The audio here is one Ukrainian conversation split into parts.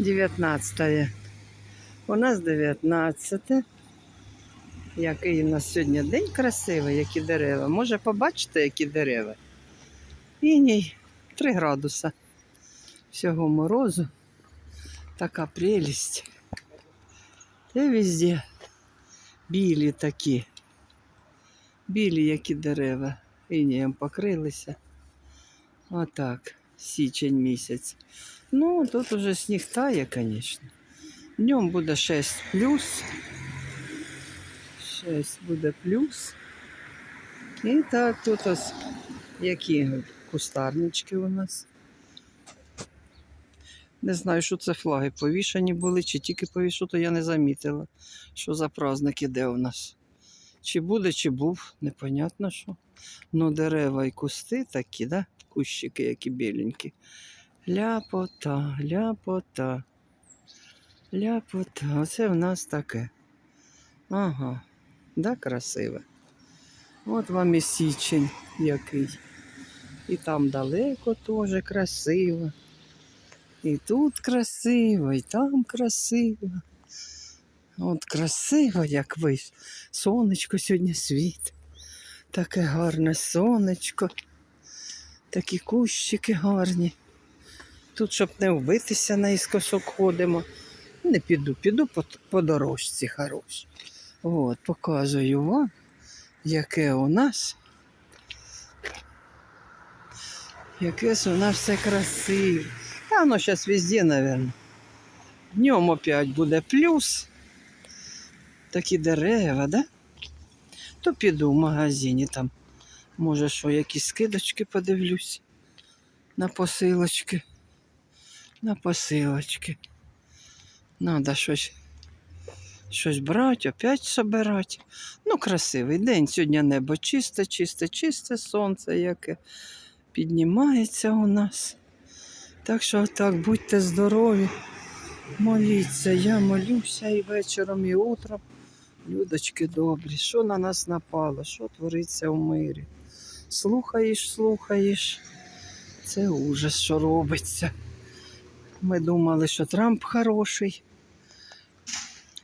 19. У нас 19. Який у нас сьогодні день красивий, які дерева. Може побачите, які дерева? Іній 3 градуса. Всього морозу. Така прелість. Та везде білі такі. Білі, які дерева. Інієм покрилися. Отак, січень місяць. Ну, тут уже сніг тає, звісно. Днем буде 6 плюс. 6 буде плюс. І так, тут ось які кустарнички у нас. Не знаю, що це флаги повішані були, чи тільки повішу, то я не замітила, що за праздник іде у нас. Чи буде, чи був, непонятно що. Ну, дерева і кусти такі, да? кущики, які біленькі. Ляпота, ляпота. Ляпота. Оце в нас таке. Ага, да, красиве. От вам і січень який. І там далеко теж красиво. І тут красиво, і там красиво. От красиво, як ви. Сонечко сьогодні світ. Таке гарне сонечко. Такі кущики гарні. Тут, щоб не вбитися, наїскосок ходимо. Не піду, піду по, по дорожці хорошій. От, показую вам, яке у нас. Яке у нас все красиве. Та воно зараз везде, мабуть. Днем опять буде плюс. Такі дерева, да? То піду в магазині там. Може, що якісь скидочки подивлюсь. На посилочки. На посилочки. Надо щось, щось брати, опять собирати. Ну, красивий день. Сьогодні небо чисте, чисте, чисте, сонце яке піднімається у нас. Так що так, будьте здорові, моліться. Я молюся і вечором, і утром. Людочки добрі, що на нас напало, що твориться в мирі. Слухаєш, слухаєш. Це ужас, що робиться. Ми думали, що Трамп хороший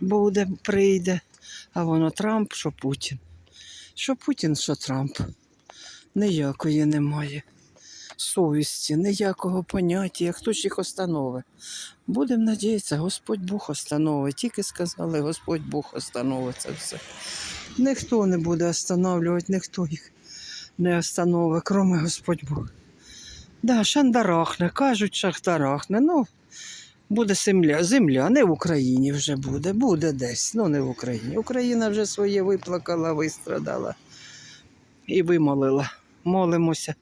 буде, прийде, а воно Трамп, що Путін. Що Путін, що Трамп. Ніякої немає. Совісті, ніякого поняття, хто ж їх остановить. Будемо надіятися, Господь Бог остановить. Тільки сказали, Господь Бог остановить це все. Ніхто не буде останавливати, ніхто їх не остановить, кроме Господь Бог. Да, шандарахне, кажуть, шахтарахне. Ну, буде земля, земля, не в Україні вже буде, буде десь, ну не в Україні. Україна вже своє виплакала, вистрадала і вимолила. Молимося.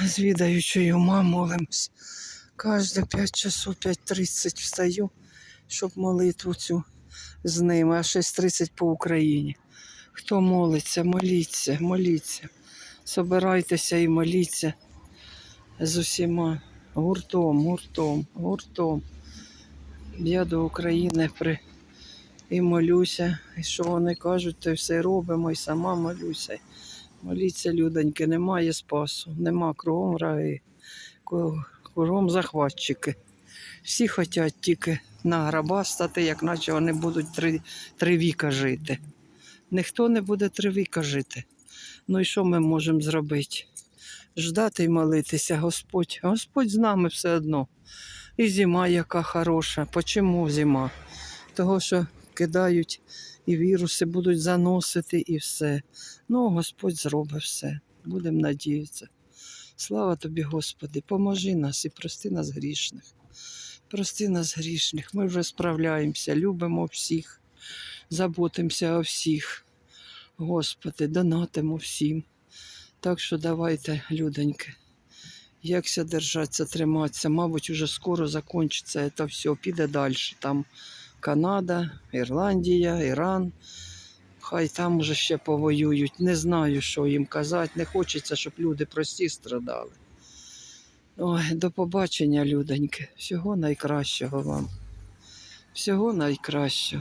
З відаючою молимось. Кожне 5 часов, 5.30 встаю, щоб молитву цю з ними, а 6.30 по Україні. Хто молиться, моліться, моліться. Собирайтеся і моліться з усіма гуртом, гуртом, гуртом. Я до України при... і молюся, і що вони кажуть, то все робимо, і сама молюся. Моліться, людоньки, немає спасу, нема кругом ку- кругом захватчики. Всі хочуть тільки на граба стати, як наче вони будуть три, три віка жити. Ніхто не буде три віка жити. Ну і що ми можемо зробити? Ждати і молитися, Господь. Господь з нами все одно. І зима яка хороша. Почому зима? Того, що кидають і віруси будуть заносити, і все. Ну, Господь зробить все. Будемо надіятися. Слава тобі, Господи, поможи нас і прости нас грішних. Прости нас грішних. Ми вже справляємося, любимо всіх, заботимося о всіх. Господи, донатимо всім. Так що давайте, людоньки, якся держатися, триматися. Мабуть, уже скоро закінчиться це все, піде далі. Там Канада, Ірландія, Іран. Хай там уже ще повоюють. Не знаю, що їм казати. Не хочеться, щоб люди прості страдали. Ой, до побачення, людоньки. Всього найкращого вам. Всього найкращого.